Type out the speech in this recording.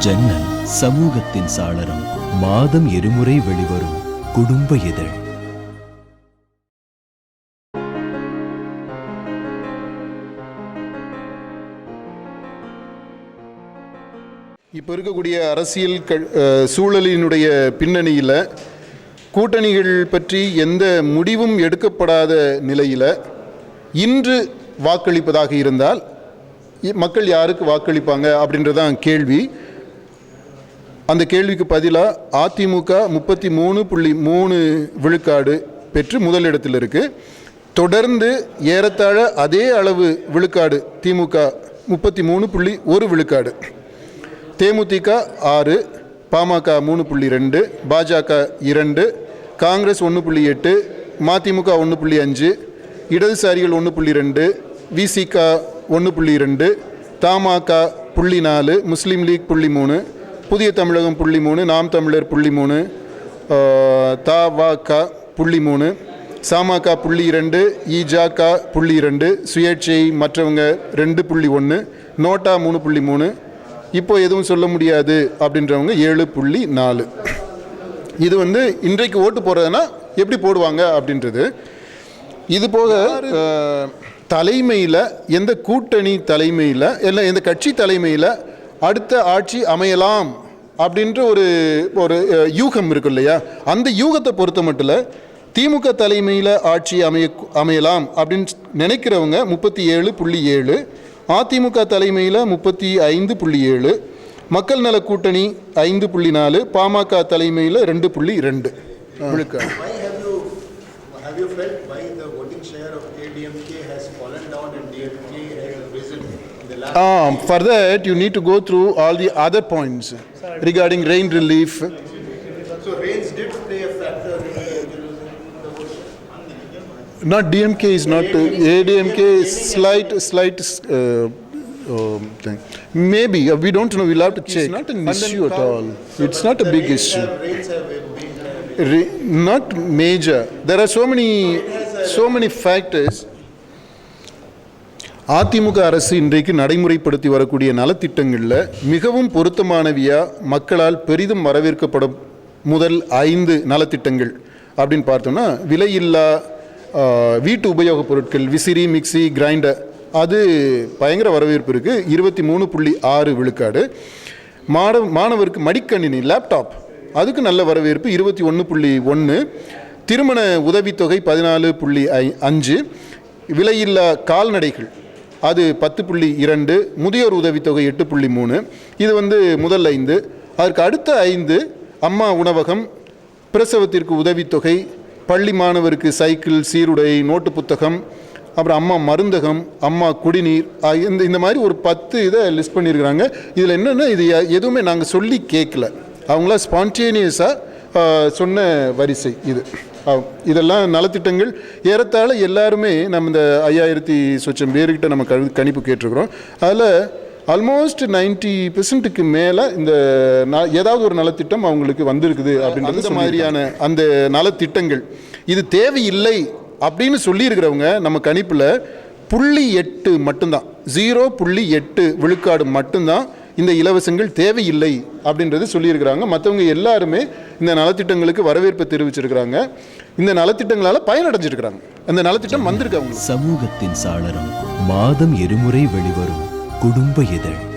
ஜன்னல் சமூகத்தின் சாளரம் மாதம் இருமுறை வெளிவரும் குடும்ப இதழ். இப்போ இருக்கக்கூடிய அரசியல் க அஹ், சூழலினுடைய பின்னணியில் கூட்டணிகள் பற்றி எந்த முடிவும் எடுக்கப்படாத நிலையில் இன்று வாக்களிப்பதாக இருந்தால் மக்கள் யாருக்கு வாக்களிப்பாங்க அப்படின்றதான் கேள்வி. அந்த கேள்விக்கு பதிலாக அதிமுக முப்பத்தி மூணு புள்ளி மூணு விழுக்காடு பெற்று முதலிடத்தில் இருக்குது தொடர்ந்து ஏறத்தாழ அதே அளவு விழுக்காடு திமுக முப்பத்தி மூணு புள்ளி ஒரு விழுக்காடு. தேமுதிக ஆறு பாமக மூணு புள்ளி ரெண்டு பாஜக இரண்டு காங்கிரஸ் ஒன்று புள்ளி எட்டு மதிமுக ஒன்று புள்ளி அஞ்சு இடதுசாரிகள் ஒன்று புள்ளி ரெண்டு விசிக ஒன்று புள்ளி ரெண்டு தமாக புள்ளி நாலு முஸ்லீம் லீக் புள்ளி மூணு புதிய தமிழகம் புள்ளி மூணு நாம் தமிழர் புள்ளி மூணு தவக புள்ளி மூணு சாமக புள்ளி இரண்டு இஜக புள்ளி இரண்டு சுயேட்சை மற்றவங்க ரெண்டு புள்ளி ஒன்று நோட்டா மூணு புள்ளி மூணு இப்போ எதுவும் சொல்ல முடியாது அப்படின்றவங்க ஏழு புள்ளி நாலு. இது வந்து இன்றைக்கு ஓட்டு போடுறதுனா எப்படி போடுவாங்க அப்படின்றது. இது போக தலைமையில் எந்த கூட்டணி தலைமையில் இல்லை எந்த கட்சி தலைமையில் அடுத்த ஆட்சி அமையலாம் அப்படின்ற ஒரு ஒரு யூகம் இருக்கு இல்லையா? அந்த யூகத்தை பொறுத்த மட்டும் திமுக தலைமையில் ஆட்சி அமைய அமையலாம் அப்படின்னு நினைக்கிறவங்க முப்பத்தி ஏழு புள்ளி ஏழு அதிமுக தலைமையில் முப்பத்தி ஐந்து புள்ளி ஏழு மக்கள் நல கூட்டணி ஐந்து புள்ளி நாலு பாமக தலைமையில் ரெண்டு புள்ளி ரெண்டு. முழுக்க have you, felt why the voting share of ADMK has fallen down and DMK has risen? Um, for that, you need to go through all the other points regarding rain relief. So rains did play a factor in the in the vote. Not DMK is not, uh, ADMK is slight, slight uh, um, thing. Maybe, uh, we don't know, we'll have to check. It's not an issue at all. It's not a big rains issue. have- Rains have been, uh, Re- Not major. There are so many, so many factors. AIADMK அரசு இன்றைக்கு நடைமுறைப்படுத்தி வரக்கூடிய நலத்திட்டங்களில் மிகவும் பொருத்தமானவியாக மக்களால் பெரிதும் வரவேற்கப்படும் முதல் ஐந்து நலத்திட்டங்கள் அப்படின்னு பார்த்தோம்னா விலையில்லா வீட்டு உபயோகப் பொருட்கள் விசிறி மிக்சி கிரைண்டர் அது பயங்கர வரவேற்பு இருக்குது இருபத்தி மூணு புள்ளி ஆறு விழுக்காடு. மாணவ மாணவருக்கு மடிக்கணினி லேப்டாப் அதுக்கு நல்ல வரவேற்பு இருபத்தி ஒன்று புள்ளி ஒன்று திருமண உதவித்தொகை பதினாலு புள்ளி ஐ அஞ்சு. விலையில்லா கால்நடைகள் அது பத்து புள்ளி இரண்டு முதியோர் உதவித்தொகை எட்டு புள்ளி மூணு. இது வந்து முதல் ஐந்து. அதற்கு அடுத்த ஐந்து அம்மா உணவகம் பிரசவத்திற்கு உதவித்தொகை பள்ளி மாணவருக்கு சைக்கிள் சீருடை நோட்டு புத்தகம் அப்புறம் அம்மா மருந்தகம் அம்மா குடிநீர் இந்த இந்த மாதிரி ஒரு பத்து இதை லிஸ்ட் பண்ணியிருக்கிறாங்க. இதில் என்னென்னா இது எதுவுமே நாங்கள் சொல்லி கேட்கல. அவங்களா ஸ்பான்டேனியஸாக சொன்ன வரிசை இது. ஆ, இதெல்லாம் நலத்திட்டங்கள். ஏறத்தாழ எல்லாருமே நம்ம இந்த ஐயாயிரத்தி சொச்சம் பேர்கிட்ட நம்ம கழு கணிப்பு கேட்டிருக்கிறோம். அதில் ஆல்மோஸ்ட் நைன்டி பெர்சன்ட்டுக்கு மேலே இந்த ந- ஏதாவது ஒரு நலத்திட்டம் அவங்களுக்கு வந்திருக்குது அப்படின்றது மாதிரியான அந்த நலத்திட்டங்கள். இது தேவையில்லை அப்படின்னு சொல்லியிருக்கிறவங்க நம்ம கணிப்பில் புள்ளி எட்டு மட்டும்தான். ஜீரோ புள்ளி எட்டு விழுக்காடு மட்டும்தான் இந்த இலவசங்கள் தேவையில்லை அப்படின்றது சொல்லியிருக்கிறாங்க. மற்றவங்க எல்லாருமே இந்த நலத்திட்டங்களுக்கு வரவேற்பு தெரிவிச்சிருக்கிறாங்க. இந்த நலத்திட்டங்களால் பயனடைஞ்சிருக்கிறாங்க. அந்த நலத்திட்டம் வந்திருக்கு அவங்க சமூகத்தின் சாளரம் மாதம் இருமுறை வெளிவரும் குடும்ப இதழ்.